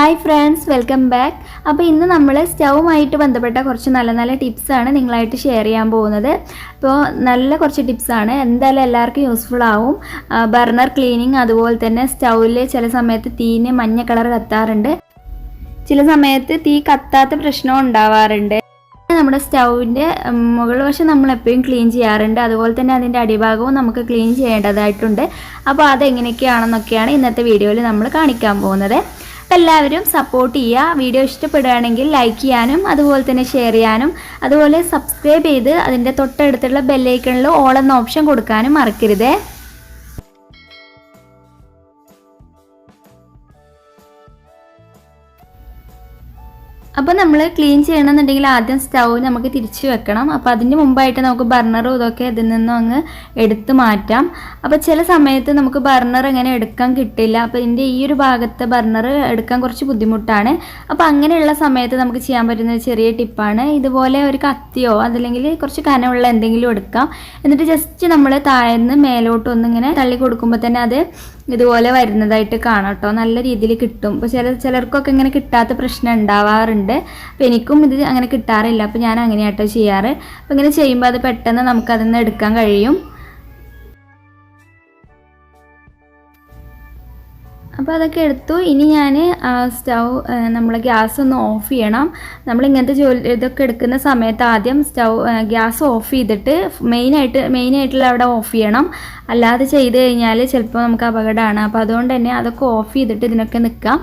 Hi friends welcome back അപ്പോൾ ഇന്ന് നമ്മൾ സ്റ്റൗമായിട്ട് ബന്ധപ്പെട്ട കുറച്ച് നല്ല നല്ല ടിപ്സാണ് നിങ്ങളായിട്ട് ഷെയർ ചെയ്യാൻ പോകുന്നത്. അപ്പോൾ നല്ല കുറച്ച് ടിപ്സാണ്. എന്തായാലും എല്ലാവർക്കും യൂസ്ഫുൾ ആവും. ബർണർ ക്ലീനിങ് അതുപോലെ തന്നെ സ്റ്റൗവിൽ ചില സമയത്ത് തീന് മഞ്ഞ കളർ കത്താറുണ്ട്. ചില സമയത്ത് തീ കത്താത്ത പ്രശ്നം ഉണ്ടാവാറുണ്ട്. നമ്മുടെ സ്റ്റൗവിന്റെ മുകൾ വശം നമ്മൾ എപ്പോഴും ക്ലീൻ ചെയ്യാറുണ്ട്. അതുപോലെ തന്നെ അതിന്റെ അടിഭാഗവും നമുക്ക് ക്ലീൻ ചെയ്യേണ്ടതായിട്ടുണ്ട്. അപ്പോൾ അതെങ്ങനെയൊക്കെയാണെന്നൊക്കെയാണ് ഇന്നത്തെ വീഡിയോയിൽ നമ്മൾ കാണിക്കാൻ പോകുന്നത്. അപ്പോൾ എല്ലാവരും സപ്പോർട്ട് ചെയ്യുക. വീഡിയോ ഇഷ്ടപ്പെടുകയാണെങ്കിൽ ലൈക്ക് ചെയ്യാനും അതുപോലെ തന്നെ ഷെയർ ചെയ്യാനും അതുപോലെ സബ്സ്ക്രൈബ് ചെയ്ത് അതിന്റെ തൊട്ടടുത്തുള്ള ബെല്ലൈക്കണിൽ ഓൾ എന്ന ഓപ്ഷൻ കൊടുക്കാനും മറക്കരുതേ. അപ്പോൾ നമ്മൾ ക്ലീൻ ചെയ്യണമെന്നുണ്ടെങ്കിൽ ആദ്യം സ്റ്റൗ നമുക്ക് തിരിച്ചു വെക്കണം. അപ്പോൾ അതിന് മുമ്പായിട്ട് നമുക്ക് ബർണറും ഇതൊക്കെ ഇതിൽ നിന്നും അങ്ങ് എടുത്ത് മാറ്റാം. അപ്പോൾ ചില സമയത്ത് നമുക്ക് ബർണർ ഇങ്ങനെ എടുക്കാൻ കിട്ടില്ല. അപ്പോൾ ഇതിന്റെ ഈ ഒരു ഭാഗത്തെ ബർണർ എടുക്കാൻ കുറച്ച് ബുദ്ധിമുട്ടാണ്. അപ്പോൾ അങ്ങനെയുള്ള സമയത്ത് നമുക്ക് ചെയ്യാൻ പറ്റുന്ന ഒരു ചെറിയ ടിപ്പാണ് ഇതുപോലെ ഒരു കത്തിയോ അതല്ലെങ്കിൽ കുറച്ച് കനമുള്ള എന്തെങ്കിലും എടുക്കാം. എന്നിട്ട് ജസ്റ്റ് നമ്മൾ താഴ്ന്ന് മേലോട്ടൊന്നിങ്ങനെ തള്ളി കൊടുക്കുമ്പോൾ തന്നെ അത് ഇതുപോലെ വരുന്നതായിട്ട് കാണാം കേട്ടോ നല്ല രീതിയിൽ കിട്ടും. അപ്പോൾ ചില ചിലർക്കൊക്കെ ഇങ്ങനെ കിട്ടാത്ത പ്രശ്നം ഉണ്ടാവാറുണ്ട്. അപ്പോൾ എനിക്കും ഇത് അങ്ങനെ കിട്ടാറില്ല. അപ്പോൾ ഞാൻ അങ്ങനെയാട്ടോ ചെയ്യാറ്. അപ്പോൾ ഇങ്ങനെ ചെയ്യുമ്പോൾ അത് പെട്ടെന്ന് നമുക്കതിൽ നിന്ന് എടുക്കാൻ കഴിയും. അപ്പോൾ അതൊക്കെ എടുത്തു. ഇനി ഞാൻ സ്റ്റൗ നമ്മൾ ഗ്യാസ് ഒന്ന് ഓഫ് ചെയ്യണം. നമ്മൾ ഇങ്ങനത്തെ ജോലി ഇതൊക്കെ എടുക്കുന്ന സമയത്ത് ആദ്യം സ്റ്റൗ ഗ്യാസ് ഓഫ് ചെയ്തിട്ട് മെയിനായിട്ട് മെയിനായിട്ടുള്ള അവിടെ ഓഫ് ചെയ്യണം. അല്ലാതെ ചെയ്ത് കഴിഞ്ഞാൽ ചിലപ്പോൾ നമുക്ക് അപകടമാണ്. അപ്പോൾ അതുകൊണ്ട് തന്നെ അതൊക്കെ ഓഫ് ചെയ്തിട്ട് ഇതിനൊക്കെ നിൽക്കാം.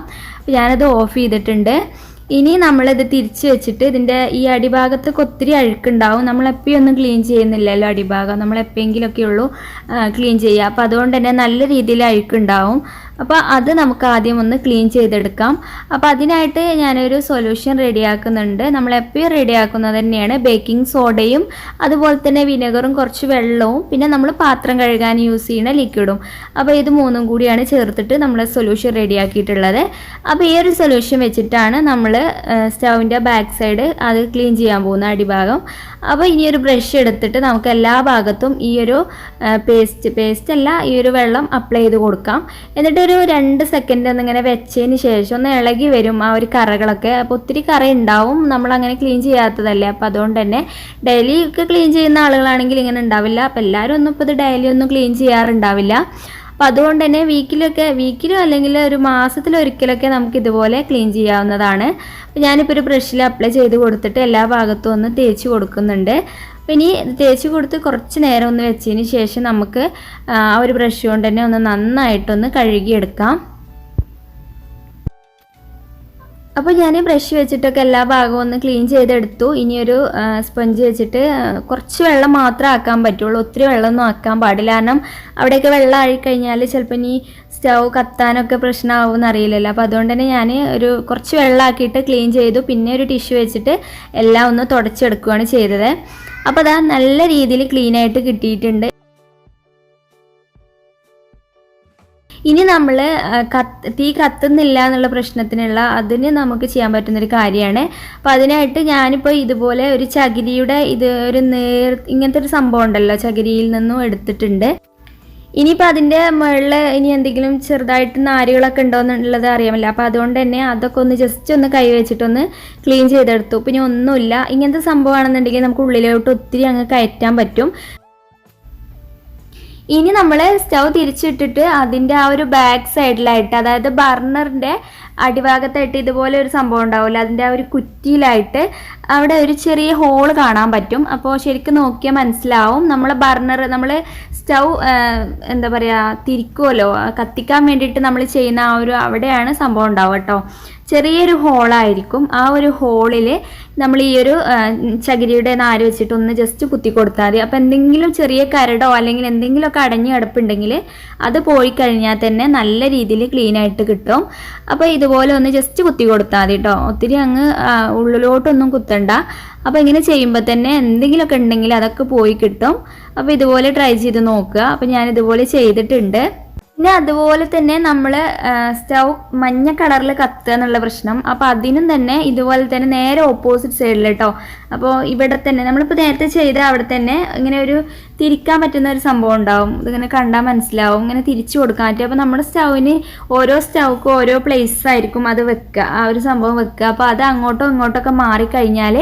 ഞാനത് ഓഫ് ചെയ്തിട്ടുണ്ട്. ഇനി നമ്മളിത് തിരിച്ച് വെച്ചിട്ട് ഇതിന്റെ ഈ അടിഭാഗത്തൊക്കെ ഒത്തിരി അഴുക്കുണ്ടാവും. നമ്മൾ എപ്പോഴും ഒന്നും ക്ലീൻ ചെയ്യുന്നില്ലല്ലോ അടിഭാഗം. നമ്മൾ എപ്പോഴെങ്കിലുമൊക്കെ ഉള്ളൂ ക്ലീൻ ചെയ്യുക. അപ്പോൾ അതുകൊണ്ട് തന്നെ നല്ല രീതിയിൽ അഴുക്കുണ്ടാവും. അപ്പോൾ അത് നമുക്ക് ആദ്യം ഒന്ന് ക്ലീൻ ചെയ്തെടുക്കാം. അപ്പോൾ അതിനായിട്ട് ഞാനൊരു സൊല്യൂഷൻ റെഡിയാക്കുന്നുണ്ട് നമ്മൾ എപ്പോഴും റെഡിയാക്കുന്നത് തന്നെയാണ് ബേക്കിംഗ് സോഡയും അതുപോലെ തന്നെ വിനെഗറും കുറച്ച് വെള്ളവും പിന്നെ നമ്മൾ പാത്രം കഴുകാൻ യൂസ് ചെയ്യുന്ന ലിക്വിഡും അപ്പോൾ ഇത് മൂന്നും കൂടിയാണ് ചേർത്തിട്ട് നമ്മൾ സൊല്യൂഷൻ റെഡിയാക്കിയിട്ടുള്ളത് അപ്പോൾ ഈ ഒരു സൊല്യൂഷൻ വെച്ചിട്ടാണ് നമ്മൾ സ്റ്റൗവിന്റെ ബാക്ക് സൈഡ് അത് ക്ലീൻ ചെയ്യാൻ പോകുന്ന അടിഭാഗം. അപ്പോൾ ഇനി ഒരു ബ്രഷ് എടുത്തിട്ട് നമുക്ക് എല്ലാ ഭാഗത്തും ഈ ഒരു പേസ്റ്റ് പേസ്റ്റ് അല്ല ഈ ഒരു വെള്ളം അപ്ലൈ ചെയ്ത് കൊടുക്കാം. എന്നിട്ട് ഒരു രണ്ട് സെക്കൻഡ് ഒന്നിങ്ങനെ വെച്ചതിന് ശേഷം ഒന്ന് ഇളകി വരും ആ ഒരു കറകളൊക്കെ. അപ്പോൾ ഒത്തിരി കറ ഉണ്ടാവും നമ്മൾ അങ്ങനെ ക്ലീൻ ചെയ്യാത്തതല്ലേ. അപ്പോൾ അതുകൊണ്ട് തന്നെ ഡെയിലി ഒക്കെ ക്ലീൻ ചെയ്യുന്ന ആളുകളാണെങ്കിൽ ഇങ്ങനെ ഉണ്ടാവില്ല അപ്പോൾ എല്ലാവരും ഒന്നും ഇപ്പോൾ ഇത് ഡെയിലി ഒന്നും ക്ലീൻ ചെയ്യാറുണ്ടാവില്ല. അപ്പോൾ അതുകൊണ്ട് തന്നെ വീക്കിലൊക്കെ വീക്കിലും അല്ലെങ്കിൽ ഒരു മാസത്തിലൊരിക്കലൊക്കെ നമുക്ക് ഇതുപോലെ ക്ലീൻ ചെയ്യാവുന്നതാണ്. അപ്പോൾ ഞാനിപ്പോൾ ഒരു ബ്രഷിൽ അപ്ലൈ ചെയ്ത് കൊടുത്തിട്ട് എല്ലാ ഭാഗത്തും ഒന്ന് തേച്ച് കൊടുക്കുന്നുണ്ട്. അപ്പം ഇനി തേച്ച് കൊടുത്ത് കുറച്ച് നേരം ഒന്ന് വെച്ചതിന് ശേഷം നമുക്ക് ആ ഒരു ബ്രഷ് കൊണ്ട് തന്നെ ഒന്ന് നന്നായിട്ടൊന്ന് കഴുകിയെടുക്കാം. അപ്പോൾ ഞാൻ ബ്രഷ് വെച്ചിട്ടൊക്കെ എല്ലാ ഭാഗവും ഒന്ന് ക്ലീൻ ചെയ്തെടുത്തു. ഇനിയൊരു സ്പഞ്ച് വെച്ചിട്ട് കുറച്ച് വെള്ളം മാത്രമേ ആക്കാൻ പറ്റുള്ളൂ. ഒത്തിരി വെള്ളമൊന്നും ആക്കാൻ പാടില്ല. കാരണം അവിടെയൊക്കെ വെള്ളം ആയിക്കഴിഞ്ഞാൽ ചിലപ്പോൾ ഇനി സ്റ്റൗ കത്താനൊക്കെ പ്രശ്നമാവും അറിയില്ലല്ലോ. അപ്പോൾ അതുകൊണ്ട് തന്നെ ഞാൻ ഒരു കുറച്ച് വെള്ളമാക്കിയിട്ട് ക്ലീൻ ചെയ്തു. പിന്നെ ഒരു ടിഷ്യൂ വെച്ചിട്ട് എല്ലാം ഒന്ന് തുടച്ചെടുക്കുകയാണ് ചെയ്തത്. അപ്പോൾ അതാ നല്ല രീതിയിൽ ക്ലീനായിട്ട് കിട്ടിയിട്ടുണ്ട്. ഇനി നമ്മൾ തീ കത്തുന്നില്ല എന്നുള്ള പ്രശ്നത്തിനുള്ള അതിന് നമുക്ക് ചെയ്യാൻ പറ്റുന്നൊരു കാര്യമാണ്. അപ്പോൾ അതിനായിട്ട് ഞാനിപ്പോൾ ഇതുപോലെ ഒരു ചകിരിയുടെ ഇത് ഒരു നേർ ഇങ്ങനത്തെ ഒരു സംഭവം ഉണ്ടല്ലോ ചകിരിയിൽ നിന്നും എടുത്തിട്ടുണ്ട്. ഇനിയിപ്പോൾ അതിന്റെ മുകളിൽ ഇനി എന്തെങ്കിലും ചെറുതായിട്ട് നാരുകളൊക്കെ ഉണ്ടോ എന്നുള്ളത് അറിയാമല്ല. അപ്പോൾ അതുകൊണ്ട് തന്നെ അതൊക്കെ ഒന്ന് ജസ്റ്റ് ഒന്ന് കൈ വെച്ചിട്ടൊന്ന് ക്ലീൻ ചെയ്തെടുത്തു. പിന്നെ ഒന്നുമില്ല. ഇങ്ങനത്തെ സംഭവമാണെന്നുണ്ടെങ്കിൽ നമുക്ക് ഉള്ളിലോട്ട് ഒത്തിരി അങ്ങ് കയറ്റാൻ പറ്റും. ഇനി നമ്മൾ സ്റ്റൗ തിരിച്ചിട്ടിട്ട് അതിന്റെ ആ ഒരു ബാക്ക് സൈഡിലായിട്ട് അതായത് ബർണറിന്റെ അടിഭാഗത്തായിട്ട് ഇതുപോലെ ഒരു സംഭവം ഉണ്ടാവില്ല അതിന്റെ ആ ഒരു കുറ്റിയിലായിട്ട് അവിടെ ഒരു ചെറിയ ഹോൾ കാണാൻ പറ്റും. അപ്പോൾ ശരിക്കും നോക്കിയാൽ മനസ്സിലാവും. നമ്മൾ ബർണർ നമ്മൾ സ്റ്റൗ എന്താ പറയുക തിരിക്കുമല്ലോ കത്തിക്കാൻ വേണ്ടിയിട്ട് നമ്മൾ ചെയ്യുന്ന ആ ഒരു അവിടെയാണ് സംഭവം ഉണ്ടാവുക കേട്ടോ ചെറിയൊരു ഹോളായിരിക്കും. ആ ഒരു ഹോളിൽ നമ്മൾ ഈ ഒരു ചകിരിയുടെ നാര് വെച്ചിട്ട് ഒന്ന് ജസ്റ്റ് കുത്തി കൊടുത്താൽ മതി അപ്പോൾ എന്തെങ്കിലും ചെറിയ കരടോ അല്ലെങ്കിൽ എന്തെങ്കിലുമൊക്കെ അടഞ്ഞു കിടപ്പുണ്ടെങ്കിൽ അത് പോയി കഴിഞ്ഞാൽ തന്നെ നല്ല രീതിയിൽ ക്ലീൻ ആയിട്ട് കിട്ടും. അപ്പോൾ ഇതുപോലെ ഒന്ന് ജസ്റ്റ് കുത്തി കൊടുത്താൽ മതി കേട്ടോ ഒത്തിരി അങ്ങ് ഉള്ളിലോട്ടൊന്നും കുത്തണ്ട. അപ്പോൾ ഇങ്ങനെ ചെയ്യുമ്പോൾ തന്നെ എന്തെങ്കിലുമൊക്കെ ഉണ്ടെങ്കിൽ അതൊക്കെ പോയി കിട്ടും. അപ്പോൾ ഇതുപോലെ ട്രൈ ചെയ്ത് നോക്കുക. അപ്പോൾ ഞാൻ ഇതുപോലെ ചെയ്തിട്ടുണ്ട്. പിന്നെ അതുപോലെ തന്നെ നമ്മൾ സ്റ്റൗ മഞ്ഞ കളറിൽ കത്തുക എന്നുള്ള പ്രശ്നം. അപ്പോൾ അതിനും തന്നെ ഇതുപോലെ തന്നെ നേരെ ഓപ്പോസിറ്റ് സൈഡിൽ കേട്ടോ അപ്പോൾ ഇവിടെ തന്നെ നമ്മളിപ്പോൾ നേരത്തെ ചെയ്ത അവിടെ തന്നെ ഇങ്ങനെ ഒരു തിരിക്കാൻ പറ്റുന്ന ഒരു സംഭവം ഉണ്ടാവും. ഇതിങ്ങനെ കണ്ടാൽ മനസ്സിലാവും. ഇങ്ങനെ തിരിച്ചു കൊടുക്കാൻ പറ്റും. അപ്പോൾ നമ്മുടെ സ്റ്റൗവിന് ഓരോ സ്റ്റൗക്കും ഓരോ പ്ലേസ് ആയിരിക്കും അത് വെക്കുക. ആ ഒരു സംഭവം വെക്കുക. അപ്പോൾ അത് അങ്ങോട്ടോ ഇങ്ങോട്ടൊക്കെ മാറിക്കഴിഞ്ഞാൽ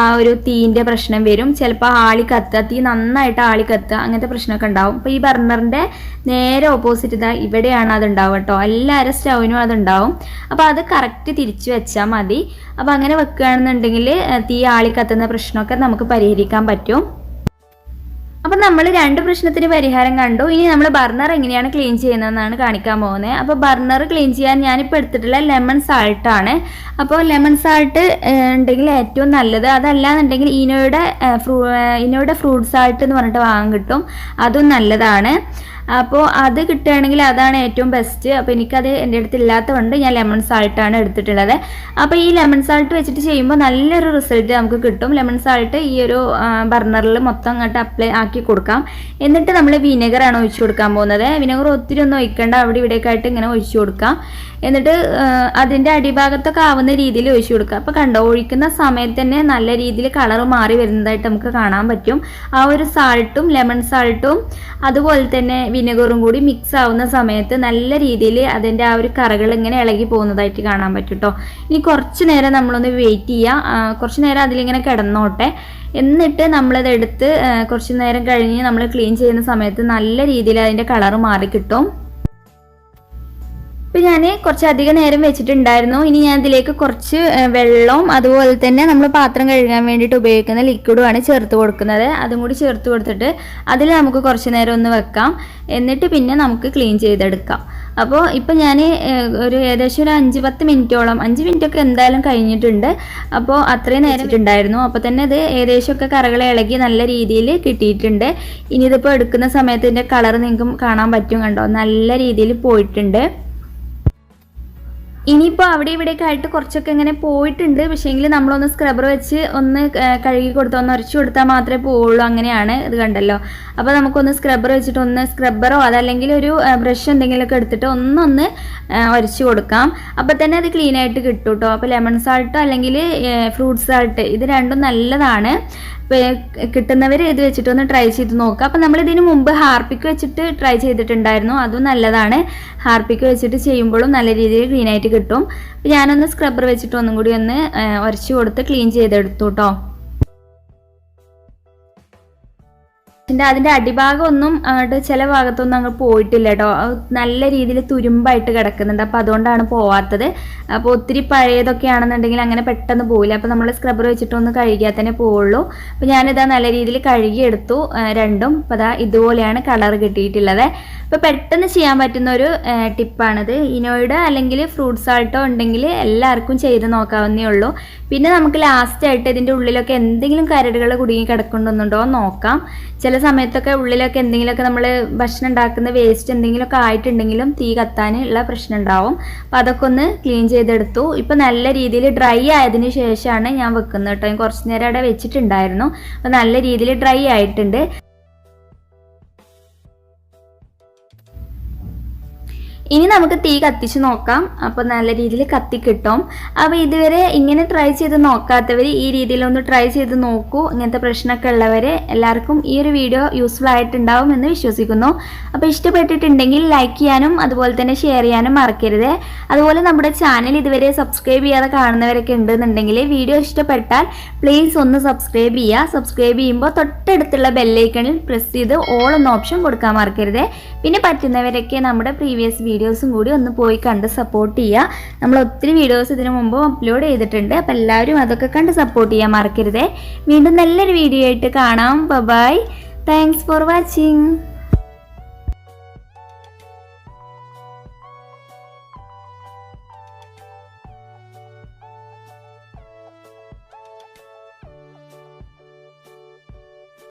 ആ ഒരു തീന്റെ പ്രശ്നം വരും. ചിലപ്പോൾ ആളി കത്തുക തീ നന്നായിട്ട് ആളി കത്തുക അങ്ങനത്തെ പ്രശ്നമൊക്കെ ഉണ്ടാവും. അപ്പോൾ ഈ ബർണറിന്റെ നേരെ ഓപ്പോസിറ്റ് ഇതാ ഇവിടെയാണ് അത് ഉണ്ടാവുക കേട്ടോ എല്ലാവരും സ്റ്റൗവിനും അതുണ്ടാവും. അപ്പോൾ അത് കറക്റ്റ് തിരിച്ചു വെച്ചാൽ മതി. അപ്പോൾ അങ്ങനെ വെക്കുകയാണെന്നുണ്ടെങ്കിൽ തീ ആളി കത്തുന്ന പ്രശ്നമൊക്കെ നമുക്ക് പരിഹരിക്കാൻ പറ്റും. അപ്പം നമ്മൾ രണ്ട് പ്രശ്നത്തിന് പരിഹാരം കണ്ടു. ഇനി നമ്മൾ ബർണർ എങ്ങനെയാണ് ക്ലീൻ ചെയ്യുന്നതെന്നാണ് കാണിക്കാൻ പോകുന്നത് അപ്പോൾ ബർണർ ക്ലീൻ ചെയ്യാൻ ഞാനിപ്പോൾ എടുത്തിട്ടുള്ള ലെമൺ സാൾട്ടാണ് അപ്പോൾ ലെമൺ സാൾട്ട് ഉണ്ടെങ്കിൽ ഏറ്റവും നല്ലത്. അതല്ലാന്നുണ്ടെങ്കിൽ ഇനോയുടെ ഫ്രൂ ഇനോയുടെ ഫ്രൂട്ട് സാൾട്ട് എന്ന് പറഞ്ഞിട്ട് വാങ്ങാൻ കിട്ടും. അതും നല്ലതാണ്. അപ്പോൾ അത് കിട്ടുകയാണെങ്കിൽ അതാണ് ഏറ്റവും ബെസ്റ്റ് അപ്പോൾ എനിക്കത് എന്റെ അടുത്ത് ഇല്ലാത്തതുകൊണ്ട് ഞാൻ ലെമൺ സാൾട്ടാണ് എടുത്തിട്ടുള്ളത്. അപ്പോൾ ഈ ലെമൺ സാൾട്ട് വെച്ചിട്ട് ചെയ്യുമ്പോൾ നല്ലൊരു റിസൾട്ട് നമുക്ക് കിട്ടും. ലെമൺ സാൾട്ട് ഈ ഒരു ബർണറിൽ മൊത്തം അങ്ങോട്ട് അപ്ലൈ ആക്കി കൊടുക്കാം. എന്നിട്ട് നമ്മൾ വിനെഗറാണ് ഒഴിച്ചു കൊടുക്കാൻ പോകുന്നത്. വിനെഗർ ഒത്തിരി ഒന്നും ഒഴിക്കേണ്ട. അവിടെ ഇവിടെയൊക്കെ ആയിട്ട് ഇങ്ങനെ ഒഴിച്ചു കൊടുക്കാം. എന്നിട്ട് അതിന്റെ അടിഭാഗത്തൊക്കെ ആവുന്ന രീതിയിൽ ഒഴിച്ചു കൊടുക്കുക. അപ്പോൾ കണ്ടോ ഒഴിക്കുന്ന സമയത്ത് തന്നെ നല്ല രീതിയിൽ കളർ മാറി വരുന്നതായിട്ട് നമുക്ക് കാണാൻ പറ്റും. ആ ഒരു സാൾട്ടും ലെമൺ സാൾട്ടും അതുപോലെ തന്നെ വിനെഗറും കൂടി മിക്സ് ആവുന്ന സമയത്ത് നല്ല രീതിയിൽ അതിന്റെ ആ ഒരു കറകൾ ഇങ്ങനെ ഇളകി പോകുന്നതായിട്ട് കാണാൻ പറ്റും കേട്ടോ ഇനി കുറച്ച് നേരം നമ്മളൊന്ന് വെയിറ്റ് ചെയ്യുക. കുറച്ച് നേരം അതിലിങ്ങനെ കിടന്നോട്ടെ. എന്നിട്ട് നമ്മളത് എടുത്ത് കുറച്ച് നേരം കഴിഞ്ഞ് നമ്മൾ ക്ലീൻ ചെയ്യുന്ന സമയത്ത് നല്ല രീതിയിൽ അതിന്റെ കളർ മാറി കിട്ടും. ഇപ്പം ഞാൻ കുറച്ച് അധികം നേരം വെച്ചിട്ടുണ്ടായിരുന്നു. ഇനി ഞാൻ ഇതിലേക്ക് കുറച്ച് വെള്ളവും അതുപോലെ തന്നെ നമ്മൾ പാത്രം കഴുകാൻ വേണ്ടിയിട്ട് ഉപയോഗിക്കുന്ന ലിക്വിഡുമാണ് ചേർത്ത് കൊടുക്കുന്നത്. അതും കൂടി ചേർത്ത് കൊടുത്തിട്ട് അതിൽ നമുക്ക് കുറച്ച് നേരം ഒന്ന് വെക്കാം. എന്നിട്ട് പിന്നെ നമുക്ക് ക്ലീൻ ചെയ്തെടുക്കാം. അപ്പോൾ ഇപ്പം ഞാൻ ഒരു ഏകദേശം ഒരു അഞ്ച് പത്ത് മിനിറ്റോളം അഞ്ച് മിനിറ്റൊക്കെ എന്തായാലും കഴിഞ്ഞിട്ടുണ്ട്. അപ്പോൾ അത്രയും നേരം ഇട്ടുണ്ടായിരുന്നു അപ്പോൾ തന്നെ ഇത് ഏകദേശമൊക്കെ കറകളെ ഇളകി നല്ല രീതിയിൽ കിട്ടിയിട്ടുണ്ട്. ഇനി ഇതിപ്പോൾ എടുക്കുന്ന സമയത്ത് ഇതിന്റെ കളർ നിങ്ങൾക്കും കാണാൻ പറ്റും കണ്ടോ? നല്ല രീതിയിൽ പോയിട്ടുണ്ട്. ഇനിയിപ്പോൾ അവിടെ ഇവിടെയൊക്കെ ആയിട്ട് കുറച്ചൊക്കെ ഇങ്ങനെ പോയിട്ടുണ്ട്. പക്ഷേങ്കിൽ നമ്മളൊന്ന് സ്ക്രബർ വെച്ച് ഒന്ന് കഴുകി കൊടുത്ത് ഒന്ന് ഉരച്ചു കൊടുത്താൽ മാത്രമേ പോവുള്ളൂ. അങ്ങനെയാണ് ഇത് കണ്ടല്ലോ. അപ്പോൾ നമുക്കൊന്ന് സ്ക്രബർ വെച്ചിട്ട് ഒന്ന് സ്ക്രബ്ബറോ അതല്ലെങ്കിൽ ഒരു ബ്രഷ് എന്തെങ്കിലുമൊക്കെ എടുത്തിട്ട് ഒന്നൊന്ന് ഉരച്ചു കൊടുക്കാം. അപ്പോൾ തന്നെ അത് ക്ലീൻ ആയിട്ട് കിട്ടും കേട്ടോ അപ്പോൾ ലെമൺ സാൾട്ടോ അല്ലെങ്കിൽ ഫ്രൂട്ട് സാൾട്ട് ഇത് രണ്ടും നല്ലതാണ്. കിട്ടുന്നവർ ഇത് വെച്ചിട്ടൊന്ന് ട്രൈ ചെയ്ത് നോക്കുക അപ്പം നമ്മൾ ഇതിന് മുമ്പ് ഹാർപ്പിക്ക് വെച്ചിട്ട് ട്രൈ ചെയ്തിട്ടുണ്ടായിരുന്നു. അതും നല്ലതാണ്. ഹാർപ്പിക്ക് വെച്ചിട്ട് ചെയ്യുമ്പോഴും നല്ല രീതിയിൽ ക്ലീൻ ആയിട്ട് കിട്ടും. ഞാനൊന്ന് സ്ക്രബ്ബർ വെച്ചിട്ട് ഒന്നും കൂടി ഒന്ന് ഉരച്ചു കൊടുത്ത് ക്ലീൻ ചെയ്തെടുത്തു കേട്ടോ പക്ഷെ അതിന്റെ അടിഭാഗം ഒന്നും അങ്ങോട്ട് ചില ഭാഗത്തൊന്നും അങ്ങ് പോയിട്ടില്ല കേട്ടോ. നല്ല രീതിയിൽ തുരുമ്പായിട്ട് കിടക്കുന്നുണ്ട്. അപ്പോൾ അതുകൊണ്ടാണ് പോവാത്തത്. അപ്പോൾ ഒത്തിരി പഴയതൊക്കെ ആണെന്നുണ്ടെങ്കിൽ അങ്ങനെ പെട്ടെന്ന് പോവില്ല. അപ്പോൾ നമ്മൾ സ്ക്രബർ വെച്ചിട്ടൊന്ന് കഴുകിയാൽ തന്നെ പോവുള്ളൂ. അപ്പോൾ ഞാനിതാ നല്ല രീതിയിൽ കഴുകിയെടുത്തു രണ്ടും. അപ്പോൾ അതാ ഇതുപോലെയാണ് കളർ കിട്ടിയിട്ടുള്ളത്. അപ്പോൾ പെട്ടെന്ന് ചെയ്യാൻ പറ്റുന്ന ഒരു ടിപ്പാണിത്. ഇനോയിഡ് അല്ലെങ്കിൽ ഫ്രൂട്ട് സാൾട്ടോ ഉണ്ടെങ്കിൽ എല്ലാവർക്കും ചെയ്ത് നോക്കാവുന്നേ ഉള്ളൂ. പിന്നെ നമുക്ക് ലാസ്റ്റ് ആയിട്ട് ഇതിന്റെ ഉള്ളിലൊക്കെ എന്തെങ്കിലും കരടുകൾ കുടുങ്ങി കിടക്കുന്നുണ്ടോ നോക്കാം. ചില സമയത്തൊക്കെ ഉള്ളിലൊക്കെ എന്തെങ്കിലുമൊക്കെ നമ്മൾ ഭക്ഷണം ഉണ്ടാക്കുന്ന വേസ്റ്റ് എന്തെങ്കിലുമൊക്കെ ആയിട്ടുണ്ടെങ്കിലും തീ കത്താനുള്ള പ്രശ്നം ഉണ്ടാവും. അപ്പം അതൊക്കെ ഒന്ന് ക്ലീൻ ചെയ്തെടുത്തു. ഇപ്പം നല്ല രീതിയിൽ ഡ്രൈ ആയതിനു ശേഷമാണ് ഞാൻ വെക്കുന്നത് കേട്ടോ. കുറച്ച് നേരം അവിടെ വെച്ചിട്ടുണ്ടായിരുന്നു. അപ്പം നല്ല രീതിയിൽ ഡ്രൈ ആയിട്ടുണ്ട്. ഇനി നമുക്ക് തീ കത്തിച്ച് നോക്കാം. അപ്പോൾ നല്ല രീതിയിൽ കത്തി കിട്ടും. അപ്പോൾ ഇതുവരെ ഇങ്ങനെ ട്രൈ ചെയ്ത് നോക്കാത്തവർ ഈ രീതിയിലൊന്ന് ട്രൈ ചെയ്ത് നോക്കൂ. ഇങ്ങനത്തെ പ്രശ്നമൊക്കെ ഉള്ളവർ എല്ലാവർക്കും ഈ ഒരു വീഡിയോ യൂസ്ഫുൾ ആയിട്ടുണ്ടാവും എന്ന് വിശ്വസിക്കുന്നു. അപ്പോൾ ഇഷ്ടപ്പെട്ടിട്ടുണ്ടെങ്കിൽ ലൈക്ക് ചെയ്യാനും അതുപോലെ തന്നെ ഷെയർ ചെയ്യാനും മറക്കരുത്. അതുപോലെ നമ്മുടെ ചാനൽ ഇതുവരെ സബ്സ്ക്രൈബ് ചെയ്യാതെ കാണുന്നവരൊക്കെ ഉണ്ടെന്നുണ്ടെങ്കിൽ വീഡിയോ ഇഷ്ടപ്പെട്ടാൽ പ്ലീസ് ഒന്ന് സബ്സ്ക്രൈബ് ചെയ്യുക. സബ്സ്ക്രൈബ് ചെയ്യുമ്പോൾ തൊട്ടടുത്തുള്ള ബെല്ലൈക്കണിൽ പ്രസ് ചെയ്ത് ഓൾ എന്ന ഓപ്ഷൻ കൊടുക്കാൻ മറക്കരുത്. പിന്നെ പറ്റുന്നവരൊക്കെ നമ്മുടെ പ്രീവിയസ് വീഡിയോസും കൂടി ഒന്ന് പോയി കണ്ട് സപ്പോർട്ട് ചെയ്യുക നമ്മൾ ഒത്തിരി വീഡിയോസ് ഇതിനു മുമ്പ് അപ്ലോഡ് ചെയ്തിട്ടുണ്ട്. അപ്പോൾ എല്ലാവരും അതൊക്കെ കണ്ട് സപ്പോർട്ട് ചെയ്യാൻ മറക്കരുതേ. വീണ്ടും നല്ലൊരു വീഡിയോ ആയിട്ട് കാണാം. Bye-bye thanks for watching